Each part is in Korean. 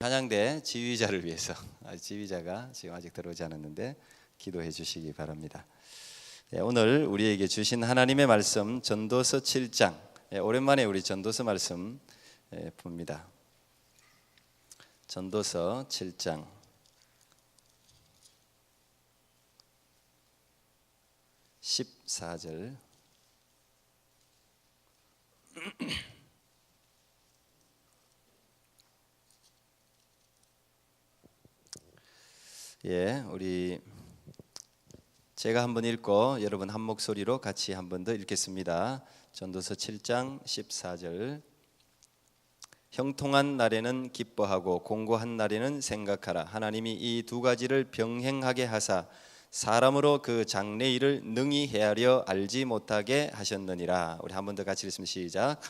한양대 지휘자를 위해서 아, 지휘자가 지금 아직 들어오지 않았는데 기도해 주시기 바랍니다. 예, 오늘 우리에게 주신 하나님의 말씀 전도서 7장 예, 오랜만에 우리 전도서 말씀 예, 봅니다. 전도서 7장 14절 예, 우리 제가 한번 읽고 여러분 한 목소리로 같이 한 번 더 읽겠습니다. 전도서 7장 14절 형통한 날에는 기뻐하고 공고한 날에는 생각하라. 하나님이 이 두 가지를 병행하게 하사 사람으로 그 장래 일을 능히 헤아려 알지 못하게 하셨느니라. 우리 한 번 더 같이 읽습니다. 시작.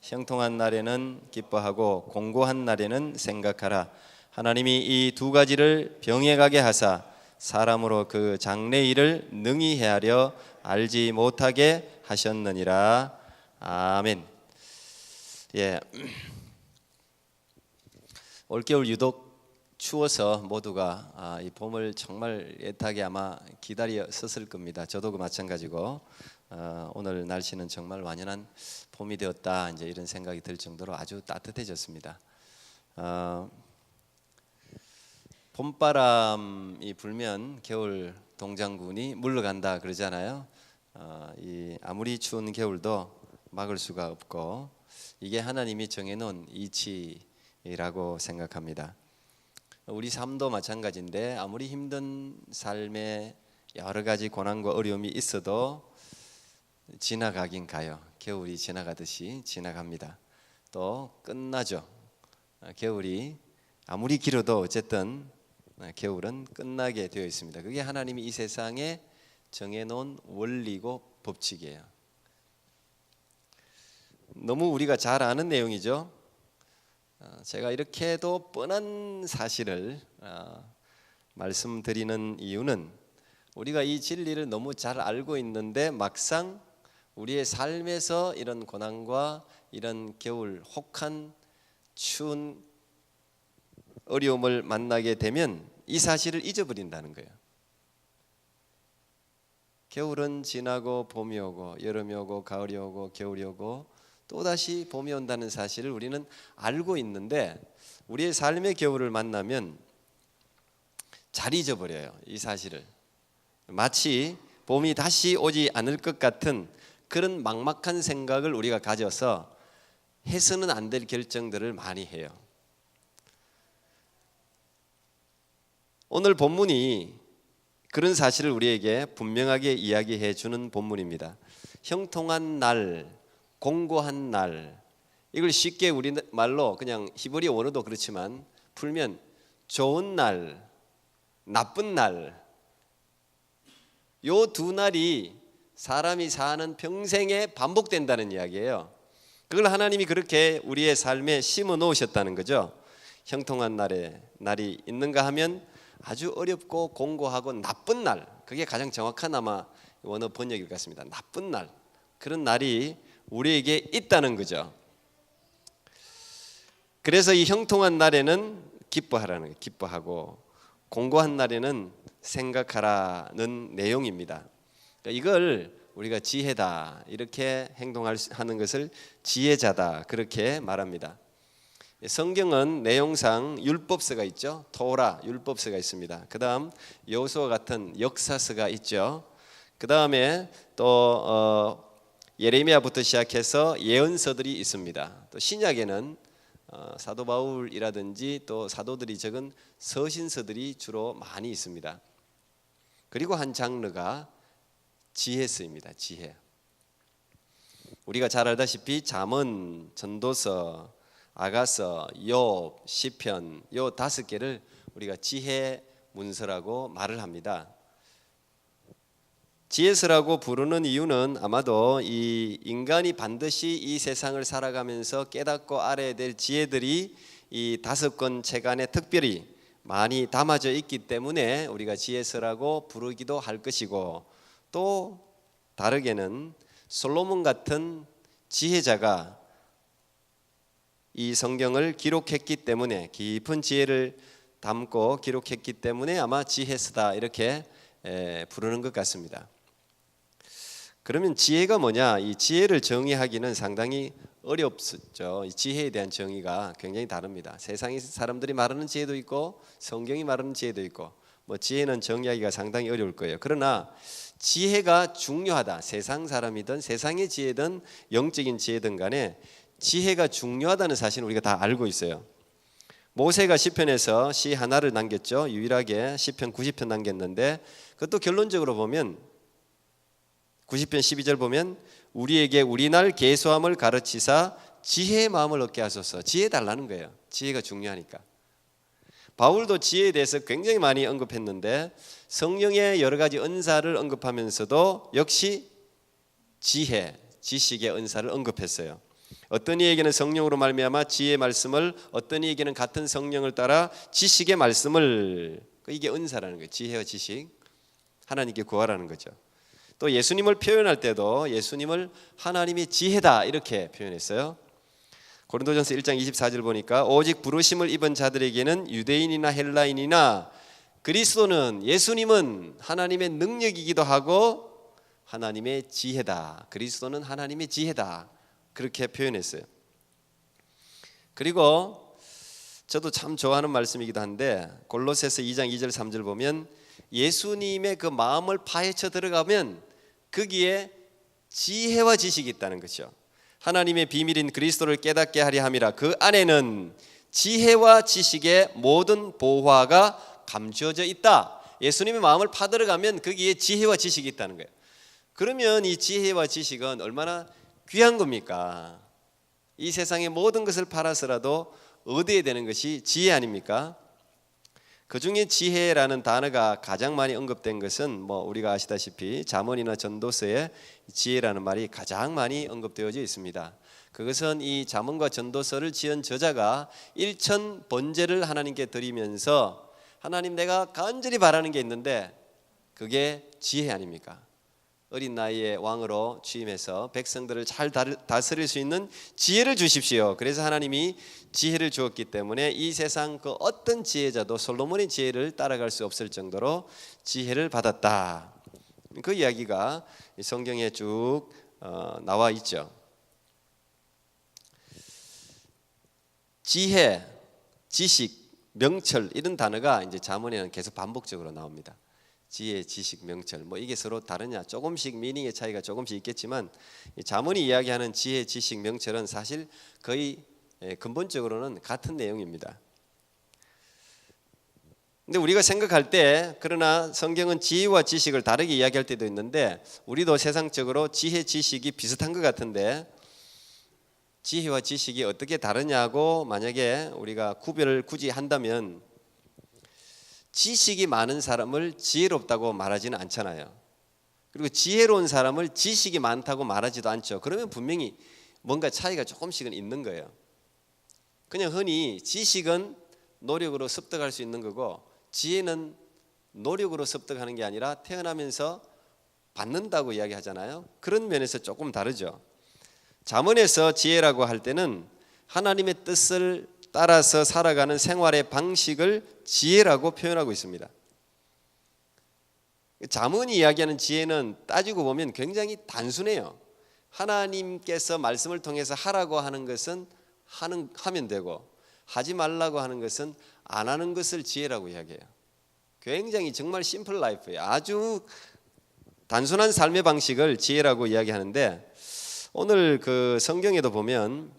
형통한 날에는 기뻐하고 공고한 날에는 생각하라. 하나님이 이 두 가지를 병행하게 하사 사람으로 그 장래 일을 능히 헤아려 알지 못하게 하셨느니라. 아멘. 예. 올겨울 유독 추워서 모두가 아, 이 봄을 정말 애타게 아마 기다렸었을 겁니다. 저도 그 마찬가지고 어, 오늘 날씨는 정말 완연한 봄이 되었다 이제 이런 생각이 들 정도로 아주 따뜻해졌습니다. 어, 봄바람이 불면 겨울 동장군이 물러간다 그러잖아요. 어, 이 아무리 추운 겨울도 막을 수가 없고 이게 하나님이 정해놓은 이치라고 생각합니다. 우리 삶도 마찬가지인데 아무리 힘든 삶에 여러 가지 고난과 어려움이 있어도 지나가긴 가요. 겨울이 지나가듯이 지나갑니다. 또 끝나죠. 겨울이 아무리 길어도 어쨌든 겨울은 끝나게 되어 있습니다. 그게 하나님이 이 세상에 정해놓은 원리고 법칙이에요. 너무 우리가 잘 아는 내용이죠. 어, 제가 이렇게도 뻔한 사실을 어, 말씀드리는 이유는 우리가 이 진리를 너무 잘 알고 있는데 막상 우리의 삶에서 이런 고난과 이런 겨울 혹한 추운 어려움을 만나게 되면 이 사실을 잊어버린다는 거예요. 겨울은 지나고 봄이 오고 여름이 오고 가을이 오고 겨울이 오고 또다시 봄이 온다는 사실을 우리는 알고 있는데 우리의 삶의 겨울을 만나면 잘 잊어버려요. 이 사실을. 마치 봄이 다시 오지 않을 것 같은 그런 막막한 생각을 우리가 가져서 해서는 안 될 결정들을 많이 해요. 오늘 본문이 그런 사실을 우리에게 분명하게 이야기해 주는 본문입니다. 형통한 날, 공고한 날. 이걸 쉽게 우리 말로 그냥 히브리 원어도 그렇지만 풀면 좋은 날, 나쁜 날. 요 두 날이 사람이 사는 평생에 반복된다는 이야기예요. 그걸 하나님이 그렇게 우리의 삶에 심어 놓으셨다는 거죠. 형통한 날에 날이 있는가 하면 아주 어렵고 공고하고 나쁜 날 그게 가장 정확한 아마 원어 번역일 것 같습니다. 나쁜 날 그런 날이 우리에게 있다는 거죠. 그래서 이 형통한 날에는 기뻐하라는 거예요. 기뻐하고 공고한 날에는 생각하라는 내용입니다. 그러니까 이걸 우리가 지혜다 이렇게 행동하는 것을 지혜자다 그렇게 말합니다. 성경은 내용상 율법서가 있죠. 토라 율법서가 있습니다. 그다음 여호수아 같은 역사서가 있죠. 그다음에 또 어, 예레미야부터 시작해서 예언서들이 있습니다. 또 신약에는 어, 사도 바울이라든지 또 사도들이 적은 서신서들이 주로 많이 있습니다. 그리고 한 장르가 지혜서입니다. 지혜. 우리가 잘 알다시피 잠언, 전도서, 아가서, 욥, 시편 요 다섯 개를 우리가 지혜 문서라고 말을 합니다. 지혜서라고 부르는 이유는 아마도 이 인간이 반드시 이 세상을 살아가면서 깨닫고 알아야 될 지혜들이 이 다섯 권책 안에 특별히 많이 담아져 있기 때문에 우리가 지혜서라고 부르기도 할 것이고 또 다르게는 솔로몬 같은 지혜자가 이 성경을 기록했기 때문에 깊은 지혜를 담고 기록했기 때문에 아마 지혜스다 이렇게 에, 부르는 것 같습니다. 그러면 지혜가 뭐냐? 이 지혜를 정의하기는 상당히 어렵죠. 이 지혜에 대한 정의가 굉장히 다릅니다. 세상에 사람들이 말하는 지혜도 있고 성경이 말하는 지혜도 있고 뭐 지혜는 정의하기가 상당히 어려울 거예요. 그러나 지혜가 중요하다. 세상 사람이든 세상의 지혜든 영적인 지혜든 간에 지혜가 중요하다는 사실은 우리가 다 알고 있어요. 모세가 시편에서 시 하나를 남겼죠. 유일하게 시편 90편 남겼는데 그것도 결론적으로 보면 90편 12절 보면 우리에게 우리 날 계수함을 가르치사 지혜의 마음을 얻게 하소서. 지혜 달라는 거예요. 지혜가 중요하니까. 바울도 지혜에 대해서 굉장히 많이 언급했는데 성령의 여러 가지 은사를 언급하면서도 역시 지혜, 지식의 은사를 언급했어요. 어떤 이에게는 성령으로 말미암아 지혜의 말씀을 어떤 이에게는 같은 성령을 따라 지식의 말씀을 그 이게 은사라는 거예요. 지혜와 지식 하나님께 구하라는 거죠. 또 예수님을 표현할 때도 예수님을 하나님의 지혜다 이렇게 표현했어요. 고린도전서 1장 24절 보니까 오직 부르심을 입은 자들에게는 유대인이나 헬라인이나 그리스도는 예수님은 하나님의 능력이기도 하고 하나님의 지혜다. 그리스도는 하나님의 지혜다. 그렇게 표현했어요. 그리고 저도 참 좋아하는 말씀이기도 한데 골로새서 2장 2절 3절 보면 예수님의 그 마음을 파헤쳐 들어가면 거기에 지혜와 지식이 있다는 것이죠. 하나님의 비밀인 그리스도를 깨닫게 하려 함이라 그 안에는 지혜와 지식의 모든 보화가 감추어져 있다. 예수님의 마음을 파들어가면 거기에 지혜와 지식이 있다는 거예요. 그러면 이 지혜와 지식은 얼마나 귀한 겁니까? 이 세상의 모든 것을 팔아서라도 얻어야 되는 것이 지혜 아닙니까? 그 중에 지혜라는 단어가 가장 많이 언급된 것은 뭐 우리가 아시다시피 자문이나 전도서에 지혜라는 말이 가장 많이 언급되어져 있습니다. 그것은 이 자문과 전도서를 지은 저자가 일천 번제를 하나님께 드리면서 하나님 내가 간절히 바라는 게 있는데 그게 지혜 아닙니까? 어린 나이에 왕으로 취임해서 백성들을 잘 다스릴 수 있는 지혜를 주십시오. 그래서 하나님이 지혜를 주었기 때문에 이 세상 그 어떤 지혜자도 솔로몬의 지혜를 따라갈 수 없을 정도로 지혜를 받았다. 그 이야기가 성경에 쭉 어, 나와 있죠. 지혜, 지식, 명철 이런 단어가 이제 자문에는 계속 반복적으로 나옵니다. 지혜, 지식, 명철 뭐 이게 서로 다르냐 조금씩 미닝의 차이가 조금씩 있겠지만 자문이 이야기하는 지혜, 지식, 명철은 사실 거의 예, 근본적으로는 같은 내용입니다. 근데 우리가 생각할 때 그러나 성경은 지혜와 지식을 다르게 이야기할 때도 있는데 우리도 세상적으로 지혜, 지식이 비슷한 것 같은데 지혜와 지식이 어떻게 다르냐고 만약에 우리가 구별을 굳이 한다면 지식이 많은 사람을 지혜롭다고 말하지는 않잖아요. 그리고 지혜로운 사람을 지식이 많다고 말하지도 않죠. 그러면 분명히 뭔가 차이가 조금씩은 있는 거예요. 그냥 흔히 지식은 노력으로 습득할 수 있는 거고 지혜는 노력으로 습득하는 게 아니라 태어나면서 받는다고 이야기하잖아요. 그런 면에서 조금 다르죠. 자문에서 지혜라고 할 때는 하나님의 뜻을 따라서 살아가는 생활의 방식을 지혜라고 표현하고 있습니다. 자문이 이야기하는 지혜는 따지고 보면 굉장히 단순해요. 하나님께서 말씀을 통해서 하라고 하는 것은 하는 하면 되고 하지 말라고 하는 것은 안 하는 것을 지혜라고 이야기해요. 굉장히 정말 심플 라이프예요. 아주 단순한 삶의 방식을 지혜라고 이야기하는데 오늘 그 성경에도 보면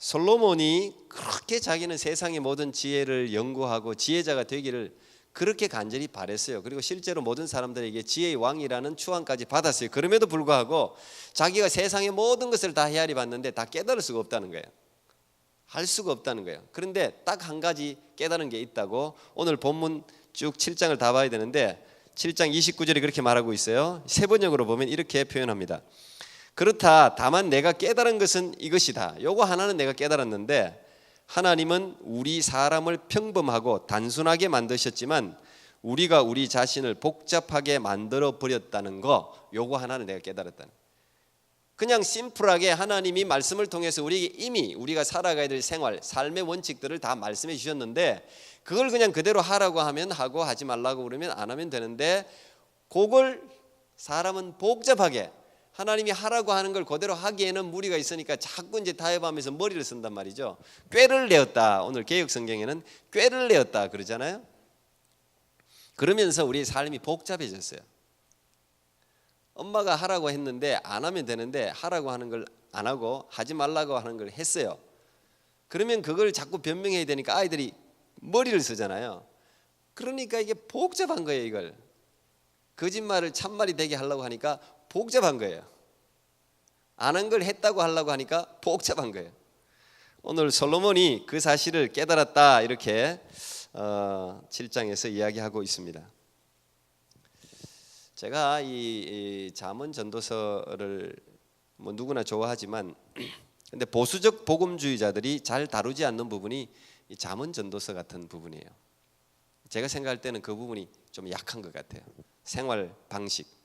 솔로몬이 그렇게 자기는 세상의 모든 지혜를 연구하고 지혜자가 되기를 그렇게 간절히 바랬어요. 그리고 실제로 모든 사람들에게 지혜의 왕이라는 추앙까지 받았어요. 그럼에도 불구하고 자기가 세상의 모든 것을 다 헤아리 봤는데 다 깨달을 수가 없다는 거예요. 할 수가 없다는 거예요. 그런데 딱 한 가지 깨달은 게 있다고 오늘 본문 쭉 7장을 다 봐야 되는데 7장 29절에 그렇게 말하고 있어요. 세 번역으로 보면 이렇게 표현합니다. 그렇다. 다만 내가 깨달은 것은 이것이다. 요거 하나는 내가 깨달았는데 하나님은 우리 사람을 평범하고 단순하게 만드셨지만 우리가 우리 자신을 복잡하게 만들어 버렸다는 거 요거 하나는 내가 깨달았다는. 그냥 심플하게 하나님이 말씀을 통해서 우리에게 이미 우리가 살아가야 될 생활, 삶의 원칙들을 다 말씀해 주셨는데 그걸 그냥 그대로 하라고 하면 하고 하지 말라고 그러면 안 하면 되는데 그걸 사람은 복잡하게 하나님이 하라고 하는 걸 그대로 하기에는 무리가 있으니까 자꾸 이제 타협하면서 머리를 쓴단 말이죠. 꾀를 내었다. 오늘 개혁 성경에는 꾀를 내었다 그러잖아요. 그러면서 우리 삶이 복잡해졌어요. 엄마가 하라고 했는데 안 하면 되는데 하라고 하는 걸 안 하고 하지 말라고 하는 걸 했어요. 그러면 그걸 자꾸 변명해야 되니까 아이들이 머리를 쓰잖아요. 그러니까 이게 복잡한 거예요, 이걸. 거짓말을 참말이 되게 하려고 하니까 복잡한 거예요. 안한걸 했다고 하려고 하니까 복잡한 거예요. 오늘 솔로몬이 그 사실을 깨달았다 이렇게 어, 7장에서 이야기하고 있습니다. 제가 이, 이 잠언 전도서를 뭐 누구나 좋아하지만 근데 보수적 복음주의자들이 잘 다루지 않는 부분이 이 잠언 전도서 같은 부분이에요. 제가 생각할 때는 그 부분이 좀 약한 것 같아요. 생활 방식.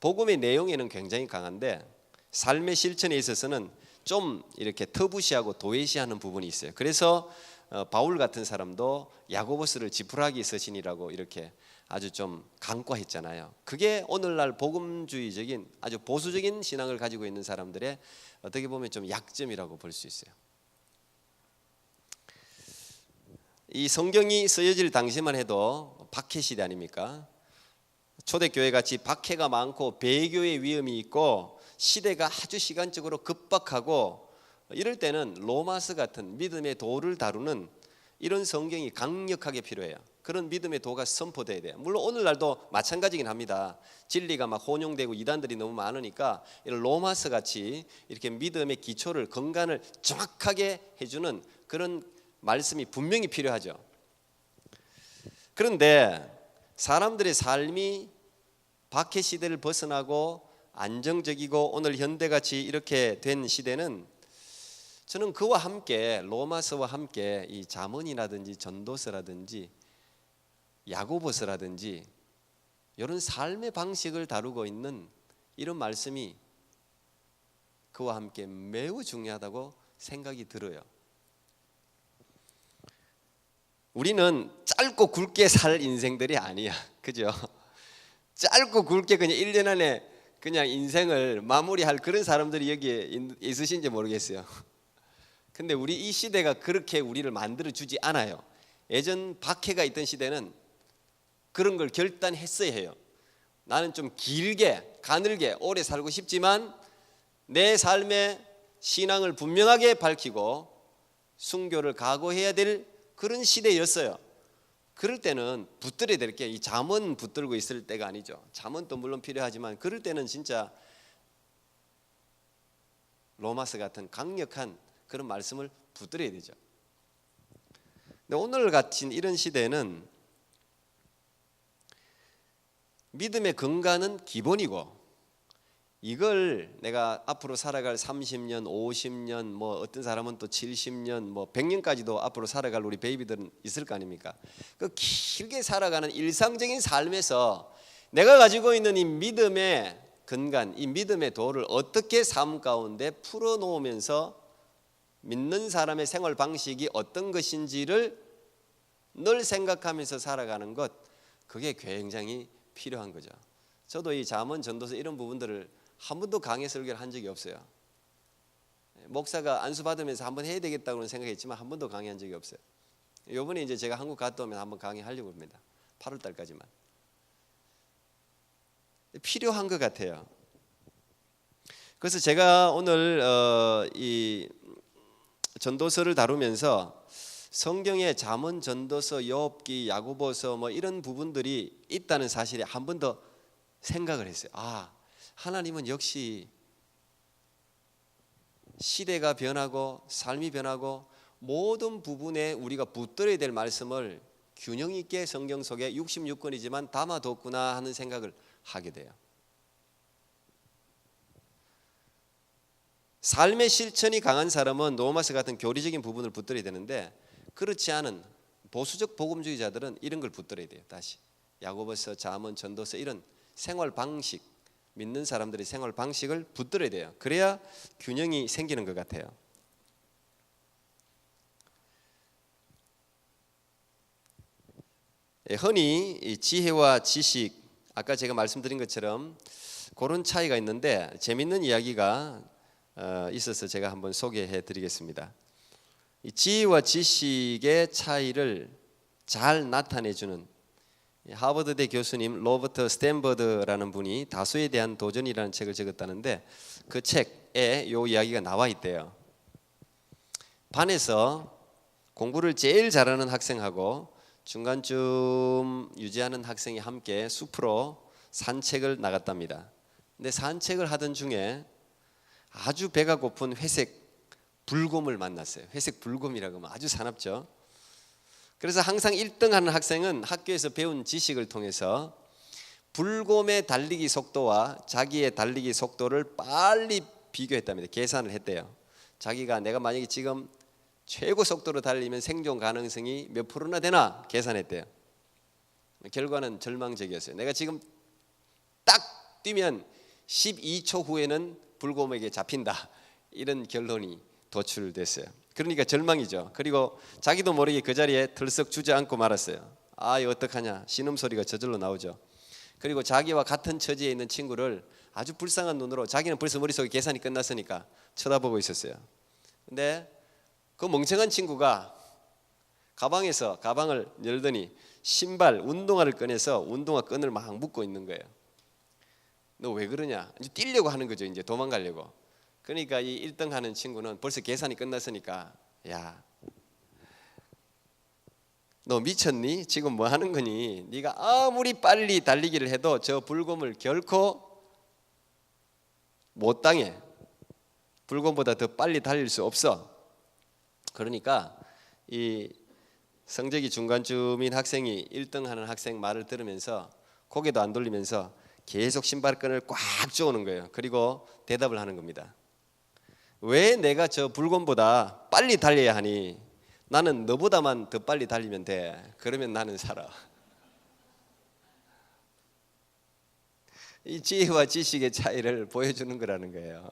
복음의 내용에는 굉장히 강한데 삶의 실천에 있어서는 좀 이렇게 터부시하고 도외시하는 부분이 있어요. 그래서 어, 바울 같은 사람도 야고보스를 지푸라기 서신이라고 이렇게 아주 좀 강과했잖아요. 그게 오늘날 복음주의적인 아주 보수적인 신앙을 가지고 있는 사람들의 어떻게 보면 좀 약점이라고 볼 수 있어요. 이 성경이 쓰여질 당시만 해도 박해 시대 아닙니까? 초대교회 같이 박해가 많고 배교의 위험이 있고 시대가 아주 시간적으로 급박하고 이럴 때는 로마스 같은 믿음의 도를 다루는 이런 성경이 강력하게 필요해요. 그런 믿음의 도가 선포돼야 돼요. 물론 오늘날도 마찬가지긴 합니다. 진리가 막 혼용되고 이단들이 너무 많으니까 이런 로마스 같이 이렇게 믿음의 기초를 건간을 정확하게 해주는 그런 말씀이 분명히 필요하죠. 그런데 사람들의 삶이 박해 시대를 벗어나고 안정적이고 오늘 현대같이 이렇게 된 시대는 저는 그와 함께 로마서와 함께 이 자문이라든지 전도서라든지 야고보서라든지 이런 삶의 방식을 다루고 있는 이런 말씀이 그와 함께 매우 중요하다고 생각이 들어요. 우리는 짧고 굵게 살 인생들이 아니야. 그죠? 짧고 굵게 그냥 1년 안에 그냥 인생을 마무리할 그런 사람들이 여기에 있으신지 모르겠어요. 근데 우리 이 시대가 그렇게 우리를 만들어 주지 않아요. 예전 박해가 있던 시대는 그런 걸 결단했어야 해요. 나는 좀 길게 가늘게 오래 살고 싶지만 내 삶의 신앙을 분명하게 밝히고 순교를 각오해야 될 그런 시대였어요. 그럴 때는 붙들어야 될 게 이 잠은 붙들고 있을 때가 아니죠. 또 물론 필요하지만 그럴 때는 진짜 로마스 같은 강력한 그런 말씀을 붙들어야 되죠. 근데 오늘 같은 이런 시대는 믿음의 근간은 기본이고 이걸 내가 앞으로 살아갈 30년, 50년, 뭐 어떤 사람은 또 70년, 뭐 100년까지도 앞으로 살아갈 우리 베이비들은 있을 거 아닙니까? 그 길게 살아가는 일상적인 삶에서 내가 가지고 있는 이 믿음의 근간, 이 믿음의 도를 어떻게 삶 가운데 풀어 놓으면서 믿는 사람의 생활 방식이 어떤 것인지를 늘 생각하면서 살아가는 것, 그게 굉장히 필요한 거죠. 저도 이 잠언 전도서 이런 부분들을 한 번도 강의 설교를 한 적이 없어요. 목사가 안수 받으면서 한번 해야 되겠다고는 생각했지만 한 번도 강의한 적이 없어요. 요번에 이제 제가 한국 갔다 오면 한번 강의하려고 합니다. 8월 달까지만. 필요한 것 같아요. 그래서 제가 오늘 어, 이 전도서를 다루면서 성경의 잠언, 전도서, 욥기, 야고보서 뭐 이런 부분들이 있다는 사실에 한 번 더 생각을 했어요. 아, 하나님은 역시 시대가 변하고 삶이 변하고 모든 부분에 우리가 붙들어야 될 말씀을 균형 있게 성경 속에 66권이지만 담아뒀구나 하는 생각을 하게 돼요. 삶의 실천이 강한 사람은 노마스 같은 교리적인 부분을 붙들어야 되는데 그렇지 않은 보수적 복음주의자들은 이런 걸 붙들어야 돼요. 다시 야고보서, 잠언, 전도서 이런 생활 방식, 믿는 사람들의 생활 방식을 붙들어야 돼요. 그래야 균형이 생기는 것 같아요. 예, 흔히 이 지혜와 지식 아까 제가 말씀드린 것처럼 그런 차이가 있는데 재밌는 이야기가 어, 있어서 제가 한번 소개해 드리겠습니다. 이 지혜와 지식의 차이를 잘 나타내 주는 하버드대 교수님 로버트 스탠버드라는 분이 다수에 대한 도전이라는 책을 적었다는데 그 책에 요 이야기가 나와 있대요. 반에서 공부를 제일 잘하는 학생하고 중간쯤 유지하는 학생이 함께 숲으로 산책을 나갔답니다. 근데 산책을 하던 중에 아주 배가 고픈 회색 불곰을 만났어요. 회색 불곰이라고 하면 아주 사납죠. 그래서 항상 1등하는 학생은 학교에서 배운 지식을 통해서 불곰의 달리기 속도와 자기의 달리기 속도를 빨리 비교했답니다. 계산을 했대요. 자기가 내가 만약에 지금 최고 속도로 달리면 생존 가능성이 몇 프로나 되나 계산했대요. 결과는 절망적이었어요. 내가 지금 딱 뛰면 12초 후에는 불곰에게 잡힌다. 이런 결론이 도출됐어요. 그러니까 절망이죠. 그리고 자기도 모르게 그 자리에 들썩 주저앉고 말았어요. 아, 이거 어떡하냐. 신음소리가 저절로 나오죠. 그리고 자기와 같은 처지에 있는 친구를 아주 불쌍한 눈으로 자기는 벌써 머릿속에 계산이 끝났으니까 쳐다보고 있었어요. 근데 그 멍청한 친구가 가방에서 가방을 열더니 신발 운동화를 꺼내서 운동화 끈을 막 묶고 있는 거예요. 너 왜 그러냐? 이제 뛰려고 하는 거죠. 이제 도망가려고. 그러니까 이 1등 하는 친구는 벌써 계산이 끝났으니까 야. 너 미쳤니? 지금 뭐 하는 거니? 네가 아무리 빨리 달리기를 해도 저 불곰을 결코 못 당해. 불곰보다 더 빨리 달릴 수 없어. 그러니까 이 성적이 중간쯤인 학생이 1등 하는 학생 말을 들으면서 고개도 안 돌리면서 계속 신발끈을 꽉 조는 거예요. 그리고 대답을 하는 겁니다. 왜 내가 저 불곰보다 빨리 달려야 하니? 나는 너보다만 더 빨리 달리면 돼. 그러면 나는 살아. 이 지혜와 지식의 차이를 보여주는 거라는 거예요.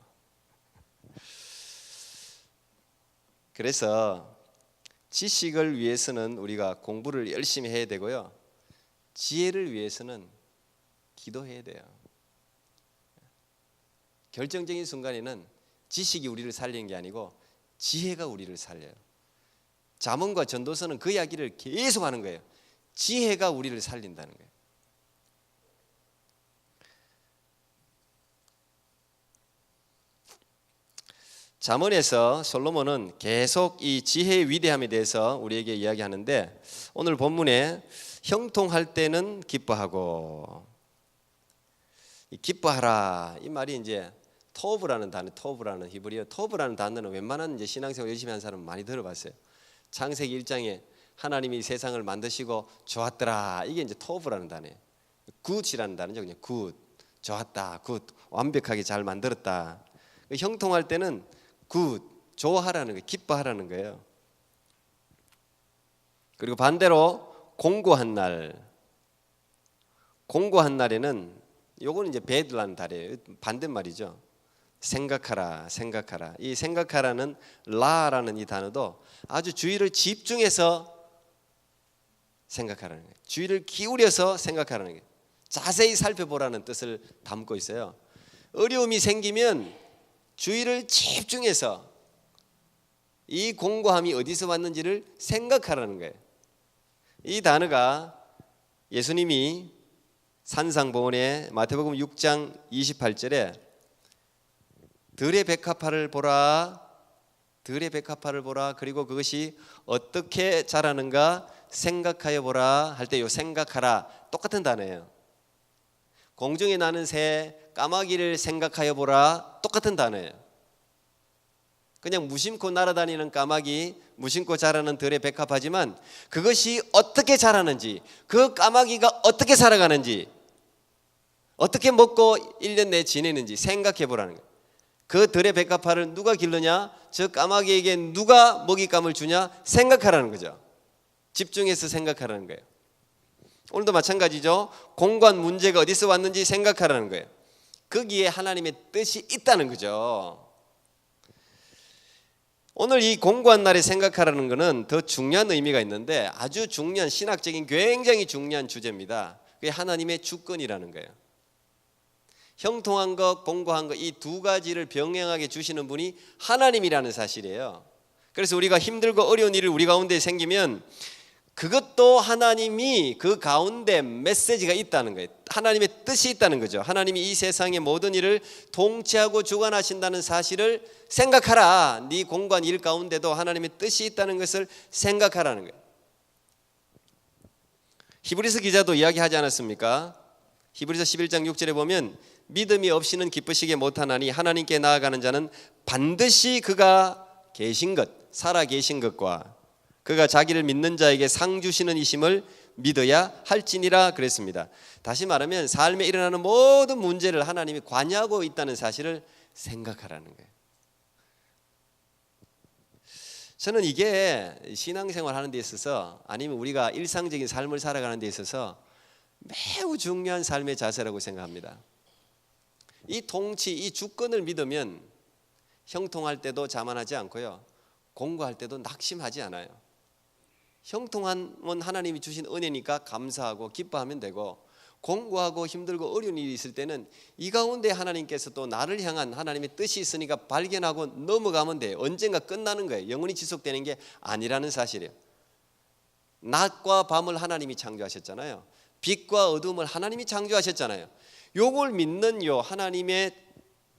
그래서 지식을 위해서는 우리가 공부를 열심히 해야 되고요. 지혜를 위해서는 기도해야 돼요. 결정적인 순간에는 지식이 우리를 살리는 게 아니고 지혜가 우리를 살려요. 자문과 전도서는 그 이야기를 계속 하는 거예요. 지혜가 우리를 살린다는 거예요. 잠언에서 솔로몬은 계속 이 지혜의 위대함에 대해서 우리에게 이야기하는데 오늘 본문에 형통할 때는 기뻐하고 이 기뻐하라 이 말이 이제 토브라는 단어, 토브라는 히브리어 토브라는 단어는 웬만한 이제 신앙생활 열심히 하는 사람 많이 들어봤어요. 창세기 1장에 하나님이 세상을 만드시고 좋았더라 이게 이제 토브라는 단어예요. 굿이라는 단어죠, 그냥 굿, 좋았다, 굿, 완벽하게 잘 만들었다. 형통할 때는 굿, 좋아하라는 거예요. 기뻐하라는 거예요. 그리고 반대로 공고한 날, 공고한 날에는 요거는 이제 배드라는 달이에요. 반대말이죠. 생각하라, 생각하라. 이 생각하라는 라라는 이 단어도 아주 주의를 집중해서 생각하라는 거예요. 주의를 기울여서 생각하라는 거예요. 자세히 살펴보라는 뜻을 담고 있어요. 어려움이 생기면 주의를 집중해서 이 공고함이 어디서 왔는지를 생각하라는 거예요. 이 단어가 예수님이 산상보원에 마태복음 6장 28절에 들의 백합화를 보라 들의 백합화를 보라 그리고 그것이 어떻게 자라는가 생각하여 보라 할 때 요 생각하라 똑같은 단어예요. 공중에 나는 새 까마귀를 생각하여 보라 똑같은 단어예요. 그냥 무심코 날아다니는 까마귀, 무심코 자라는 들의 백합하지만 그것이 어떻게 자라는지, 그 까마귀가 어떻게 살아가는지, 어떻게 먹고 1년 내 지내는지 생각해 보라는 거예요. 그 들의 백합화를 누가 기르냐? 저 까마귀에게 누가 먹잇감을 주냐? 생각하라는 거죠. 집중해서 생각하라는 거예요. 오늘도 마찬가지죠. 공간 문제가 어디서 왔는지 생각하라는 거예요. 거기에 하나님의 뜻이 있다는 거죠. 오늘 이 공고한 날에 생각하라는 것은 더 중요한 의미가 있는데 아주 중요한 신학적인 굉장히 중요한 주제입니다. 그게 하나님의 주권이라는 거예요. 형통한 것, 공고한 것 이 두 가지를 병행하게 주시는 분이 하나님이라는 사실이에요. 그래서 우리가 힘들고 어려운 일을 우리 가운데 생기면 그것도 하나님이 그 가운데 메시지가 있다는 거예요. 하나님의 뜻이 있다는 거죠. 하나님이 이 세상의 모든 일을 통치하고 주관하신다는 사실을 생각하라. 네 공간 일 가운데도 하나님의 뜻이 있다는 것을 생각하라는 거예요. 히브리서 기자도 이야기하지 않았습니까? 히브리서 11장 6절에 보면 믿음이 없이는 기쁘시게 못하나니 하나님께 나아가는 자는 반드시 그가 계신 것, 살아 계신 것과 그가 자기를 믿는 자에게 상 주시는 이심을 믿어야 할지니라 그랬습니다. 다시 말하면 삶에 일어나는 모든 문제를 하나님이 관여하고 있다는 사실을 생각하라는 거예요. 저는 이게 신앙생활 하는 데 있어서 아니면 우리가 일상적인 삶을 살아가는 데 있어서 매우 중요한 삶의 자세라고 생각합니다. 이 통치, 이 주권을 믿으면 형통할 때도 자만하지 않고요. 공부할 때도 낙심하지 않아요. 형통함은 하나님이 주신 은혜니까 감사하고 기뻐하면 되고 공부하고 힘들고 어려운 일이 있을 때는 이 가운데 하나님께서 또 나를 향한 하나님의 뜻이 있으니까 발견하고 넘어가면 돼요. 언젠가 끝나는 거예요. 영원히 지속되는 게 아니라는 사실이에요. 낮과 밤을 하나님이 창조하셨잖아요. 빛과 어둠을 하나님이 창조하셨잖아요. 요걸 믿는 요 하나님의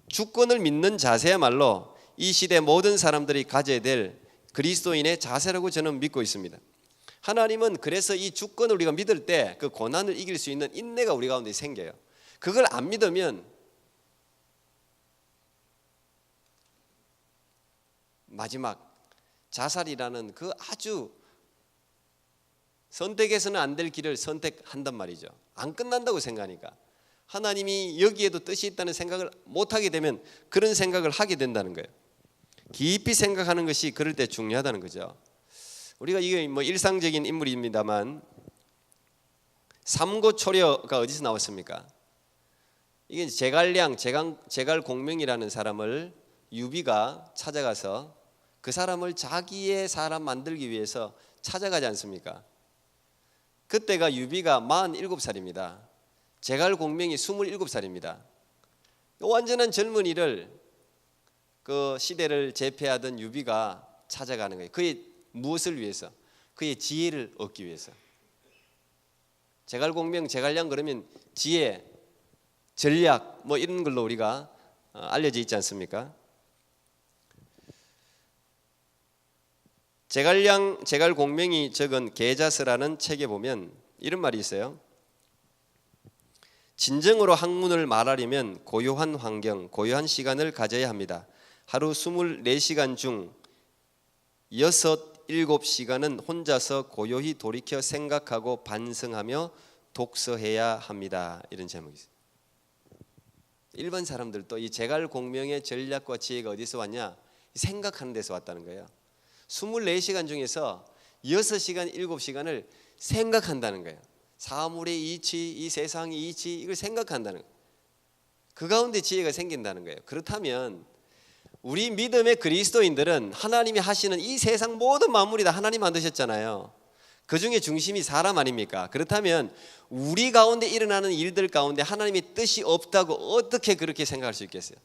주권을 믿는 자세야말로 이 시대 모든 사람들이 가져야 될 그리스도인의 자세라고 저는 믿고 있습니다. 하나님은 그래서 이 주권을 우리가 믿을 때 그 고난을 이길 수 있는 인내가 우리 가운데 생겨요. 그걸 안 믿으면 마지막 자살이라는 그 아주 선택해서는 안 될 길을 선택한단 말이죠. 안 끝난다고 생각하니까 하나님이 여기에도 뜻이 있다는 생각을 못 하게 되면 그런 생각을 하게 된다는 거예요. 깊이 생각하는 것이 그럴 때 중요하다는 거죠. 우리가 이게 뭐 일상적인 인물입니다만 삼고초려가 어디서 나왔습니까? 이게 제갈량 제갈, 제갈 공명이라는 사람을 유비가 찾아가서 그 사람을 자기의 사람 만들기 위해서 찾아가지 않습니까? 그때가 유비가 47살입니다. 제갈 공명이 27살입니다. 완전한 젊은이를 그 시대를 제패하던 유비가 찾아가는 거예요. 그의 무엇을 위해서? 그의 지혜를 얻기 위해서. 제갈공명, 제갈량 그러면 지혜, 전략 뭐 이런 걸로 우리가 어, 알려져 있지 않습니까? 제갈량, 제갈공명이 적은 계자서라는 책에 보면 이런 말이 있어요. 진정으로 학문을 말하려면 고요한 환경, 고요한 시간을 가져야 합니다. 하루 24시간 중 6, 7시간은 혼자서 고요히 돌이켜 생각하고 반성하며 독서해야 합니다. 이런 제목이 있어요. 일반 사람들도 이 제갈 공명의 전략과 지혜가 어디서 왔냐? 생각하는 데서 왔다는 거예요. 24시간 중에서 6시간, 7시간을 생각한다는 거예요. 사물의 이치, 이 세상의 이치 이걸 생각한다는. 그 가운데 지혜가 생긴다는 거예요. 그렇다면 우리 믿음의 그리스도인들은 하나님이 하시는 이 세상 모든 만물이 다 하나님 만드셨잖아요. 그 중에 중심이 사람 아닙니까? 그렇다면 우리 가운데 일어나는 일들 가운데 하나님의 뜻이 없다고 어떻게 그렇게 생각할 수 있겠어요?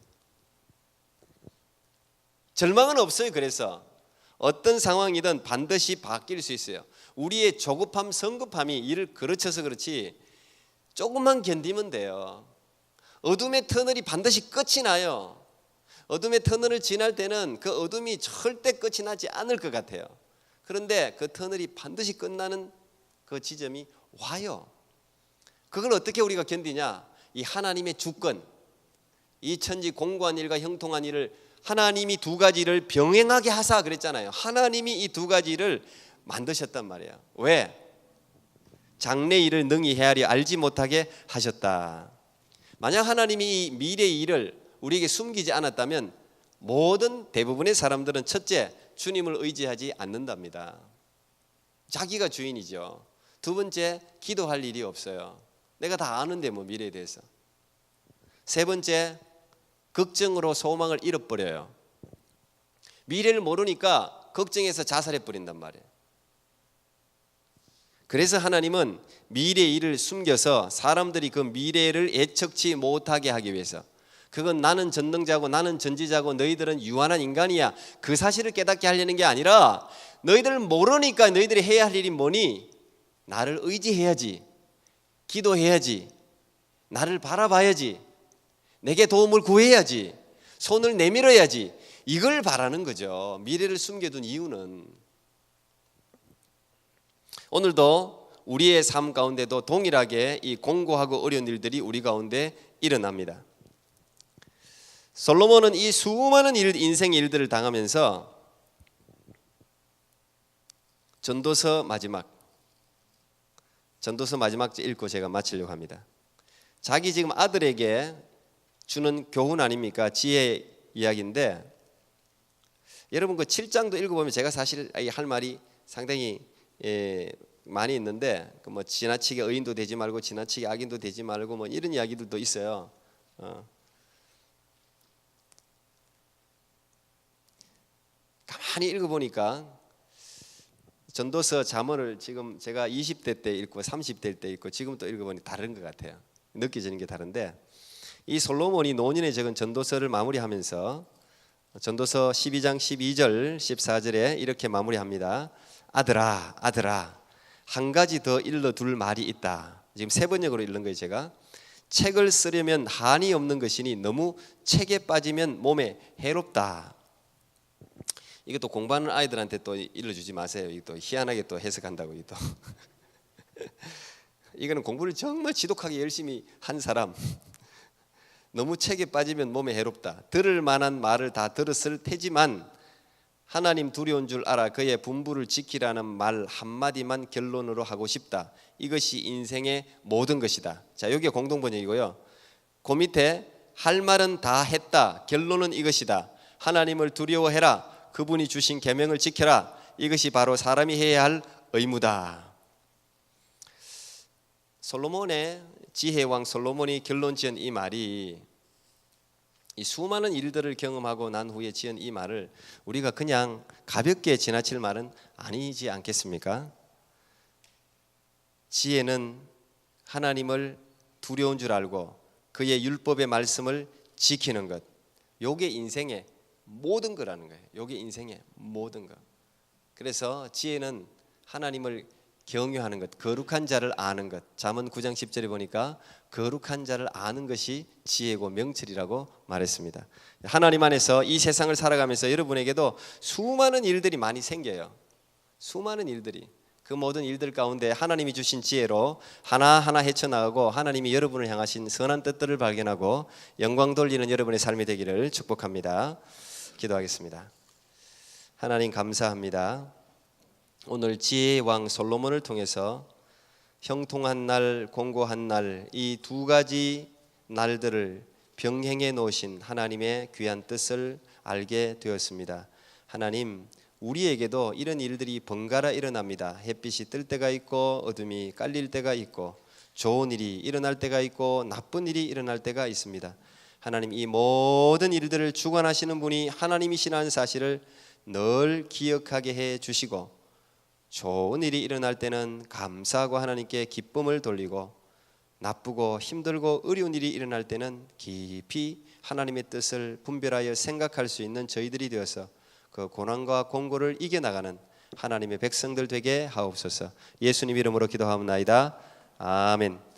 절망은 없어요. 그래서 어떤 상황이든 반드시 바뀔 수 있어요. 우리의 조급함, 성급함이 이를 그르쳐서 그렇지 조금만 견디면 돼요. 어둠의 터널이 반드시 끝이 나요. 어둠의 터널을 지날 때는 그 어둠이 절대 끝이 나지 않을 것 같아요. 그런데 그 터널이 반드시 끝나는 그 지점이 와요. 그걸 어떻게 우리가 견디냐? 이 하나님의 주권, 이 천지 공고한 일과 형통한 일을 하나님이 두 가지를 병행하게 하사 그랬잖아요. 하나님이 이 두 가지를 만드셨단 말이에요. 왜? 장래 일을 능히 헤아려 알지 못하게 하셨다. 만약 하나님이 이 미래의 일을 우리에게 숨기지 않았다면 모든 대부분의 사람들은 첫째 주님을 의지하지 않는답니다. 자기가 주인이죠. 두 번째 기도할 일이 없어요. 내가 다 아는데 뭐 미래에 대해서. 세 번째 걱정으로 소망을 잃어버려요. 미래를 모르니까 걱정해서 자살해 버린단 말이에요. 그래서 하나님은 미래 일을 숨겨서 사람들이 그 미래를 예측치 못하게 하기 위해서 그건 나는 전능자고 나는 전지자고 너희들은 유한한 인간이야. 그 사실을 깨닫게 하려는 게 아니라 너희들 모르니까 너희들이 해야 할 일이 뭐니? 나를 의지해야지. 기도해야지. 나를 바라봐야지. 내게 도움을 구해야지. 손을 내밀어야지. 이걸 바라는 거죠. 미래를 숨겨둔 이유는 오늘도 우리의 삶 가운데도 동일하게 이 공고하고 어려운 일들이 우리 가운데 일어납니다. 솔로몬은 이 수많은 일, 인생 일들을 당하면서 전도서 마지막 전도서 마지막 읽고 제가 마치려고 합니다. 자기 지금 아들에게 주는 교훈 아닙니까? 지혜 이야기인데 여러분 그 7장도 읽어보면 제가 사실 할 말이 상당히 예, 많이 있는데 그뭐 지나치게 의인도 되지 말고 지나치게 악인도 되지 말고 뭐 이런 이야기들도 있어요. 어. 가만히 읽어보니까 전도서 잠언을 지금 제가 20대 때 읽고 30대 때 읽고 지금 또 읽어보니 다른 것 같아요. 느껴지는 게 다른데 이 솔로몬이 노년에 적은 전도서를 마무리하면서 전도서 12장 12절 14절에 이렇게 마무리합니다. 아들아 아들아 한 가지 더 일러둘 말이 있다. 지금 세 번역으로 읽는 거예요 제가. 책을 쓰려면 한이 없는 것이니 너무 책에 빠지면 몸에 해롭다. 이것도 공부하는 아이들한테 또 일러주지 마세요. 이또 희한하게 또 해석한다고 또. 이거는 공부를 정말 지독하게 열심히 한 사람. 너무 책에 빠지면 몸에 해롭다. 들을 만한 말을 다 들었을 테지만 하나님 두려운 줄 알아 그의 분부를 지키라는 말 한마디만 결론으로 하고 싶다. 이것이 인생의 모든 것이다. 자, 여기가 공동 번역이고요. 그 밑에 할 말은 다 했다. 결론은 이것이다. 하나님을 두려워해라. 그분이 주신 계명을 지켜라. 이것이 바로 사람이 해야 할 의무다. 솔로몬의 지혜왕 솔로몬이 결론 지은 이 말이 이 수많은 일들을 경험하고 난 후에 지은 이 말을 우리가 그냥 가볍게 지나칠 말은 아니지 않겠습니까? 지혜는 하나님을 두려운 줄 알고 그의 율법의 말씀을 지키는 것. 요게 인생의 모든 거라는 거예요. 요게 인생의 모든 것. 그래서 지혜는 하나님을 경유하는 것, 거룩한 자를 아는 것. 잠언 9장 10절에 보니까 거룩한 자를 아는 것이 지혜고 명철이라고 말했습니다. 하나님 안에서 이 세상을 살아가면서 여러분에게도 수많은 일들이 많이 생겨요. 수많은 일들이 그 모든 일들 가운데 하나님이 주신 지혜로 하나하나 헤쳐나가고 하나님이 여러분을 향하신 선한 뜻들을 발견하고 영광 돌리는 여러분의 삶이 되기를 축복합니다. 기도하겠습니다. 하나님 감사합니다. 오늘 지혜의 왕 솔로몬을 통해서 형통한 날, 공고한 날 이 두 가지 날들을 병행해 놓으신 하나님의 귀한 뜻을 알게 되었습니다. 하나님, 우리에게도 이런 일들이 번갈아 일어납니다. 햇빛이 뜰 때가 있고 어둠이 깔릴 때가 있고 좋은 일이 일어날 때가 있고 나쁜 일이 일어날 때가 있습니다. 하나님 이 모든 일들을 주관하시는 분이 하나님이시라는 사실을 늘 기억하게 해 주시고 좋은 일이 일어날 때는 감사하고 하나님께 기쁨을 돌리고 나쁘고 힘들고 어려운 일이 일어날 때는 깊이 하나님의 뜻을 분별하여 생각할 수 있는 저희들이 되어서 그 고난과 공고를 이겨 나가는 하나님의 백성들 되게 하옵소서. 예수님 이름으로 기도하옵나이다. 아멘.